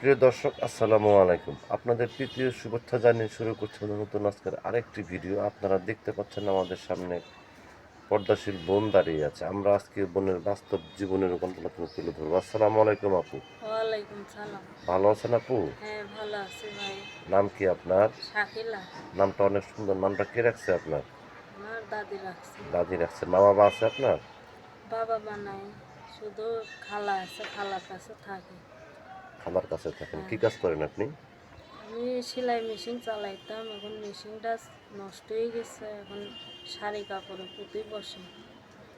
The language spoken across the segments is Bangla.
প্রিয় দর্শক আসসালামু আলাইকুম। আপনাদের তৃতীয় শুভেচ্ছা জানিয়ে শুরু করছি নতুন আজকের আরেকটি ভিডিও। আপনারা দেখতে পাচ্ছেন আমাদের সামনে পর্দাশীল বোন দাঁড়িয়ে আছে। আমরা আজকে বোনের বাস্তব জীবনের গল্পনা তুলে ধরবো। আসসালামু আলাইকুম আপু। ভালো আছেন আপু? হ্যাঁ ভালো আছি ভাই। নাম কি আপনার? শাকিলা। নামটা অনেক সুন্দর। নামটা কে রাখছে আপনার? আমার দাদি রাখছে। দাদি রাখছে। মা বাবা আছে আপনার? বাবা বানাই শুধু খালা আছে খালার কাছে থাকে। খালার কাছে থাকেন। কি কাজ করেন আপনি? আমি সেলাই মেশিন চালাইতাম এখন মেশিনটা নষ্ট হয়ে গেছে এখন শাড়ি কাপড়ে পুঁতি বসে।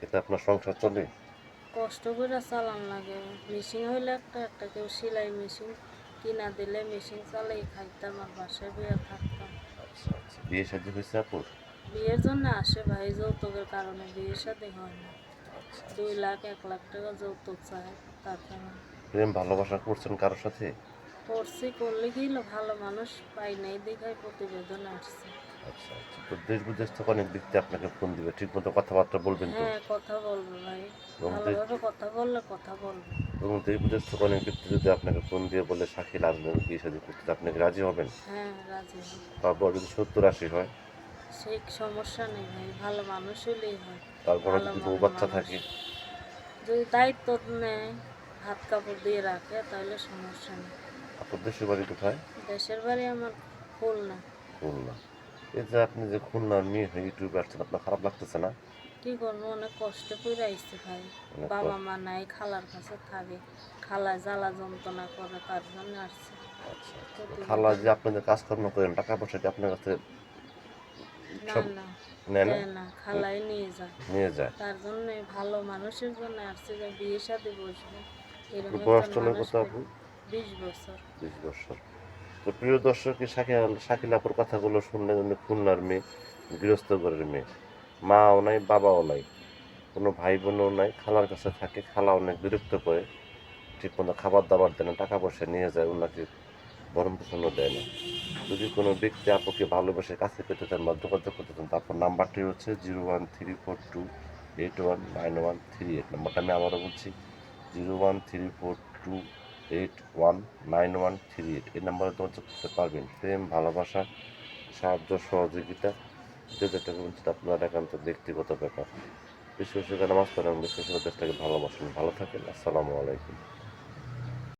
এটা আপনার সংসার চলে? কষ্ট করে চালান লাগে। মেশিন হইলে একটা একটা কেউ সেলাই মেশিন কিনা দিলে মেশিন চালাই খাইতাম আর বাসায় বিয়ে থাকতাম। আচ্ছা আচ্ছা। বিয়ে শাদী হয়েছে আপুর? বিয়ের জন্য আসে ভাই যৌতুকের কারণে বিয়ে সাথে হয় না। আচ্ছা দুই লাখ এক লাখ টাকা যৌতুক চায় তারপরে প্রেম ভালোবাসা করছেন কারোর সাথে? করছি করলে কি ভালো মানুষ পাই নাই দেখাই প্রতিবেদন আসছে। আচ্ছা আচ্ছা। তো দেশ বিদেশ থেকে অনেক ব্যক্তি আপনাকে ফোন দিবে ঠিক মতো কথাবার্তা বলবেন তো? হ্যাঁ কথা বলব ভাই। ভালোভাবে কথা বললে কথা বলব। এবং দেশ বিদেশ থেকে অনেক ব্যক্তি যদি আপনাকে ফোন দিয়ে বলে শাকিল আসবেন বিয়ে শাদী করতে আপনি রাজি হবেন? হ্যাঁ রাজি যদি সত্তর আশি হয়? সেই সমস্যা নেই ভাই ভালো মানুষ হলেই হয়। তারপরে যদি বউ বাচ্চা থাকে? যদি দায়িত্ব নেয় হাত কাপড় দিয়ে রাখে তাহলে সমস্যা নেই। আপনার দেশের বাড়ি কোথায়? দেশের বাড়ি আমার খুলনা। খুলনা। এই যে আপনি যে খুলনার মেয়ে হয়ে ইউটিউবে আসছেন আপনার খারাপ লাগতেছে না? কি করব অনেক কষ্ট করে আইসছে ভাই। বাবা মা নাই খালার কাছে থাকে। খালা জ্বালা যন্ত্রণা করে তার জন্য আসছে। আচ্ছা আচ্ছা। খালা যে আপনাদের কাজকর্ম করেন টাকা পয়সা আপনার কাছে না না। না? দেয় খালাই নিয়ে যায়। নিয়ে যায়। তার জন্য ভালো মানুষের জন্য আসছে যে বিয়ে সাথে বসবে। বয়স চলে কত আপু বিশ বছর। তো প্রিয় দর্শক শাকিল শাকিল আপুর কথাগুলো শুনলে উনি খুলনার মেয়ে গৃহস্থ ঘরের মেয়ে। মাও নাই বাবাও নাই। কোনো ভাই বোনও নাই খালার কাছে থাকে খালা অনেক বিরক্ত করে। ঠিক মতো খাবার দাবার দেয় না টাকা পয়সা নিয়ে যায় ওনাকে ভরণ পোষণও দেয় না। যদি কোনো ব্যক্তি আপুকে ভালোবেসে কাছে পেতে চান বা যোগাযোগ করতে চান তারপর নাম্বারটি হচ্ছে zero one three four two eight one nine one three eight. নাম্বারটা আমি আবারও বলছি zero one three four two eight one nine one three eight. এই নাম্বারে যোগাযোগ করতে পারবেন। প্রেম, ভালোবাসা, সাহায্য, সহযোগিতা, যে যেটা সেটা আপনার একান্ত, ব্যক্তিগত ব্যাপার। বিশ্ব বেশি করে নামাজ পড়েন বিশ্ব বেশি দেশটাকে ভালোবাসেন। ভালো থাকেন। আসসালামু আলাইকুম।